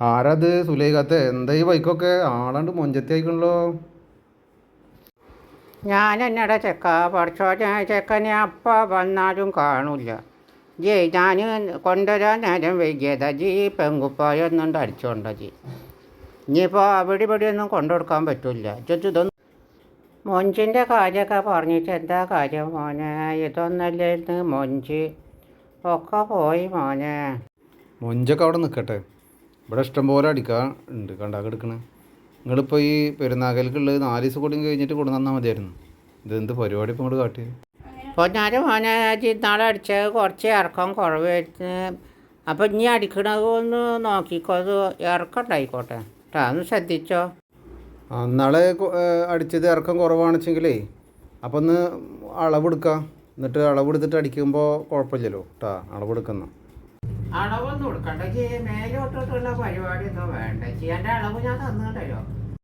ആരത് സുലൈഖത്തെ? എന്താ ഈ ബൈക്കൊക്കെ ആളാണ്ട് മൊഞ്ചത്തി ആയിക്കണല്ലോ ഞാൻ എന്നട ചെക്ക പഠിച്ചോ ഞാൻ ചെക്കനെ അപ്പ വന്നാലും കാണൂല ജി ഞാൻ കൊണ്ടുവരാൻ നേരം വൈകിയതാ. G പെങ്കുപ്പായൊന്നും അടിച്ചോണ്ട G. ഇനിയിപ്പോൾ അവിടെ ഇവിടെ ഒന്നും കൊണ്ടുകൊടുക്കാൻ പറ്റില്ല. ഇതൊന്നും മൊഞ്ചിന്റെ കാര്യമൊക്കെ പറഞ്ഞിട്ട് എന്താ കാര്യം മോനെ? ഇതൊന്നല്ലേ മൊഞ്ച്? ഒക്കെ പോയി മോനെ. മൊഞ്ചൊക്കെ അവിടെ നിൽക്കട്ടെ ഇവിടെ ഇഷ്ടംപോലെ അടിക്കാൻ ഉണ്ട്. കണ്ടാക്കി എടുക്കണേ. നിങ്ങളിപ്പോൾ ഈ പെരുന്നാകൽക്കുള്ളത് നാല് ദിവസം കൂടി കഴിഞ്ഞിട്ട് കൊണ്ടു തന്നാൽ മതിയായിരുന്നു. ഇതെന്ത് പരിപാടി ഇപ്പം ഇങ്ങോട്ട് കാട്ടി പൊന്നാര മോനെ ജി നാളെ അടിച്ച കുറച്ച് ഇറക്കം കുറവായിരുന്നു അപ്പോൾ ഇനി അടിക്കണത് ഒന്ന് നോക്കിക്കോ. അത് ഇറക്കം ഉണ്ടായിക്കോട്ടെ. കേട്ടോ ഒന്ന് ശ്രദ്ധിച്ചോ. അന്നാളെ അടിച്ചത് ഇറക്കം കുറവാണെച്ചെങ്കിലേ അപ്പം ഒന്ന് അളവെടുക്കാം. എന്നിട്ട് അളവെടുത്തിട്ട് അടിക്കുമ്പോൾ കുഴപ്പമില്ലല്ലോ. കേട്ടാ അളവെടുക്കുന്ന. അളവൊന്നും കൊടുക്കണ്ട. മേലോട്ടോട്ടുള്ള പരിപാടി ഒന്നും വേണ്ട? ചെയ്യാന്റെ അളവ് ഞാൻ തന്നിട്ടല്ലോ